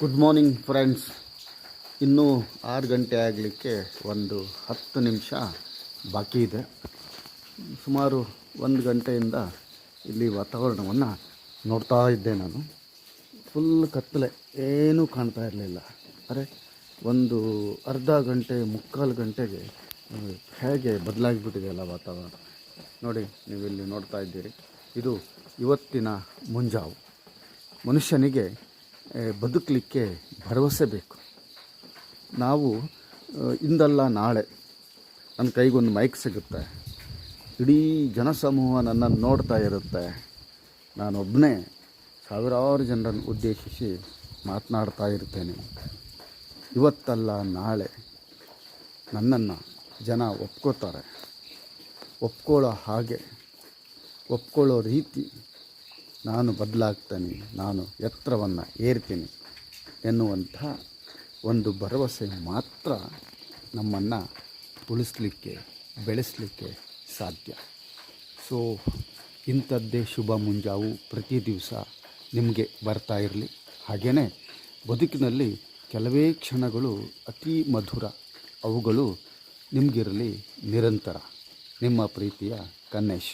Good morning friends ಇನ್ನೂ ಆರು ಗಂಟೆ ಆಗಲಿಕ್ಕೆ ಒಂದು ಹತ್ತು ನಿಮಿಷ ಬಾಕಿ ಇದೆ. ಸುಮಾರು ಒಂದು ಗಂಟೆಯಿಂದ ಇಲ್ಲಿ ವಾತಾವರಣವನ್ನು ನೋಡ್ತಾ ಇದ್ದೆ ನಾನು. ಫುಲ್ ಕತ್ತಲೆ, ಏನೂ ಕಾಣ್ತಾ ಇರಲಿಲ್ಲ. ಅರೆ, ಒಂದು ಅರ್ಧ ಗಂಟೆ, ಮುಕ್ಕಾಲು ಗಂಟೆಗೆ ಹೇಗೆ ಬದಲಾಗಿಬಿಟ್ಟಿದೆಯಲ್ಲ ವಾತಾವರಣ? ನೋಡಿ, ನೀವಿಲ್ಲಿ ನೋಡ್ತಾ ಇದ್ದೀರಿ. ಇದು ಇವತ್ತಿನ ಮುಂಜಾವು. ಮನುಷ್ಯನಿಗೆ ಬದುಕಲಿಕ್ಕೆ ಭರವಸೆ ಬೇಕು. ನಾವು ಇಂದಲ್ಲ ನಾಳೆ ನನ್ನ ಕೈಗೊಂದು ಮೈಕ್ ಸಿಗುತ್ತೆ. ಇಡೀ ಜನಸಮೂಹ ನನ್ನನ್ನು ನೋಡ್ತಾ ಇರುತ್ತೆ. ನಾನೊಬ್ಬನೇ ಸಾವಿರಾರು ಜನರನ್ನು ಉದ್ದೇಶಿಸಿ ಮಾತನಾಡ್ತಾ ಇರ್ತೇನೆ. ಇವತ್ತಲ್ಲ ನಾಳೆ ನನ್ನನ್ನು ಜನ ಒಪ್ಕೋತಾರೆ. ಒಪ್ಕೊಳ್ಳೋ ಹಾಗೆ, ಒಪ್ಕೊಳ್ಳೋ ರೀತಿ ನಾನು ಬದಲಾಗ್ತೇನೆ, ನಾನು ಎತ್ತರವನ್ನು ಏರ್ತೀನಿ ಎನ್ನುವಂಥ ಒಂದು ಭರವಸೆ ಮಾತ್ರ ನಮ್ಮನ್ನು ಉಳಿಸ್ಲಿಕ್ಕೆ, ಬೆಳೆಸಲಿಕ್ಕೆ ಸಾಧ್ಯ. ಸೊ ಇಂಥದ್ದೇ ಶುಭ ಮುಂಜಾವು ಪ್ರತಿ ದಿವಸ ನಿಮಗೆ ಬರ್ತಾ ಇರಲಿ. ಹಾಗೆಯೇ ಬದುಕಿನಲ್ಲಿ ಕೆಲವೇ ಕ್ಷಣಗಳು ಅತಿ ಮಧುರ, ಅವುಗಳು ನಿಮಗಿರಲಿ ನಿರಂತರ. ನಿಮ್ಮ ಪ್ರೀತಿಯ ಕನ್ನೇಶ್.